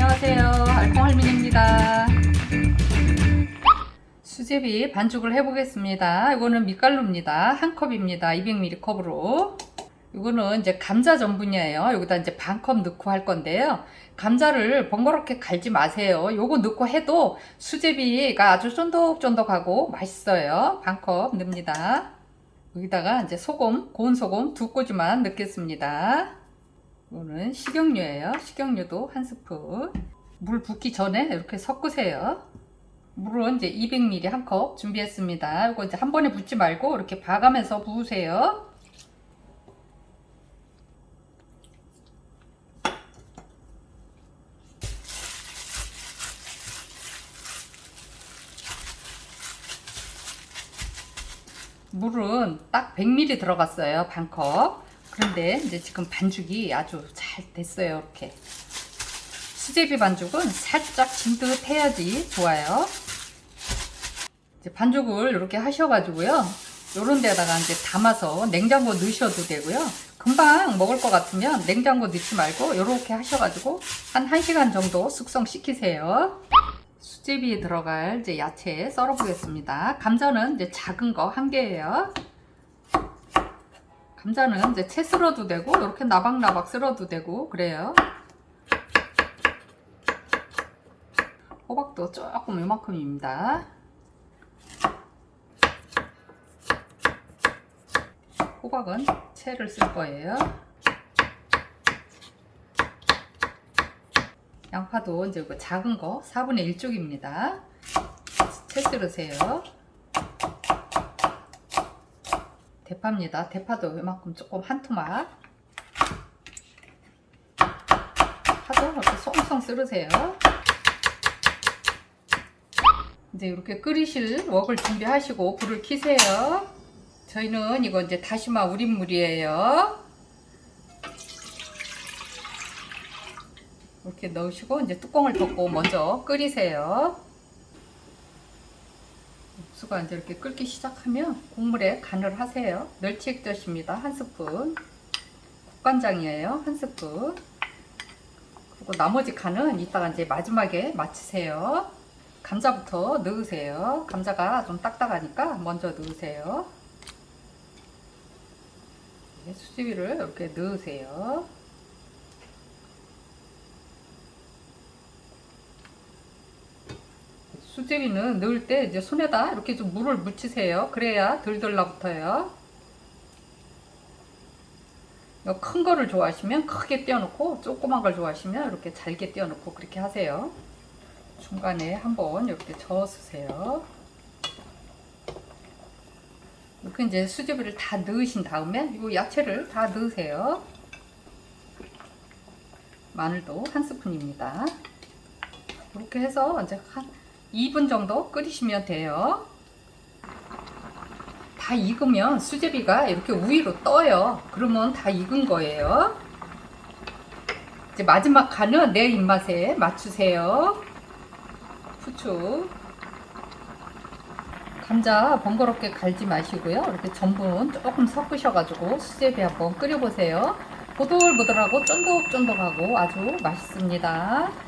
안녕하세요. 알콩할민입니다. 수제비 반죽을 해보겠습니다. 이거는 밀가루입니다. 한 컵입니다. 200ml 컵으로. 이거는 이제 감자 전분이에요. 여기다 이제 반 컵 넣고 할 건데요. 감자를 번거롭게 갈지 마세요. 요거 넣고 해도 수제비가 아주 쫀득쫀득하고 맛있어요. 반 컵 넣습니다. 여기다가 이제 소금, 고운 소금 두 꼬지만 넣겠습니다. 이거는 식용유예요. 식용유도 한 스푼. 물 붓기 전에 이렇게 섞으세요. 물은 이제 200ml 한 컵 준비했습니다. 이거 이제 한 번에 붓지 말고 이렇게 봐가면서 부으세요. 물은 딱 100ml 들어갔어요. 반 컵. 그런데 이제 지금 반죽이 아주 잘 됐어요. 이렇게. 수제비 반죽은 살짝 진듯해야지 좋아요. 이제 반죽을 이렇게 하셔가지고요. 요런 데다가 이제 담아서 냉장고 넣으셔도 되고요. 금방 먹을 것 같으면 냉장고 넣지 말고 요렇게 하셔가지고 한 1시간 정도 숙성시키세요. 수제비에 들어갈 이제 야채 썰어 보겠습니다. 감자는 이제 작은 거 한 개예요. 감자는 이제 채 썰어도 되고 이렇게 나박나박 썰어도 되고 그래요. 호박도 조금 이만큼입니다. 호박은 채를 쓸 거예요. 양파도 이제 그 작은 거 4분의 1쪽입니다. 채 썰으세요. 대파입니다. 대파도 이만큼 조금 한 토막. 파도 이렇게 송송 썰으세요. 이제 이렇게 끓이실 웍을 준비하시고 불을 켜세요. 저희는 이거 이제 다시마 우린 물이에요. 이렇게 넣으시고 이제 뚜껑을 덮고 먼저 끓이세요. 육수가 이제 이렇게 끓기 시작하면 국물에 간을 하세요. 멸치 액젓입니다. 한 스푼. 국간장이에요. 한 스푼. 그리고 나머지 간은 이따가 이제 마지막에 마치세요. 감자부터 넣으세요. 감자가 좀 딱딱하니까 먼저 넣으세요. 네, 수제비를 이렇게 넣으세요. 수제비는 넣을 때 이제 손에다 이렇게 좀 물을 묻히세요. 그래야 덜 들러붙어요. 큰 거를 좋아하시면 크게 떼어놓고 조그만 걸 좋아하시면 이렇게 잘게 떼어놓고 그렇게 하세요. 중간에 한번 이렇게 저으세요. 이렇게 이제 수제비를 다 넣으신 다음에 이 야채를 다 넣으세요. 마늘도 한 스푼입니다. 이렇게 해서 이제 한 2분 정도 끓이시면 돼요. 다 익으면 수제비가 이렇게 위로 떠요. 그러면 다 익은 거예요. 이제 마지막 간은 내 입맛에 맞추세요. 후추. 감자 번거롭게 갈지 마시고요. 이렇게 전분 조금 섞으셔가지고 수제비 한번 끓여보세요. 보들보들하고 쫀득쫀득하고 아주 맛있습니다.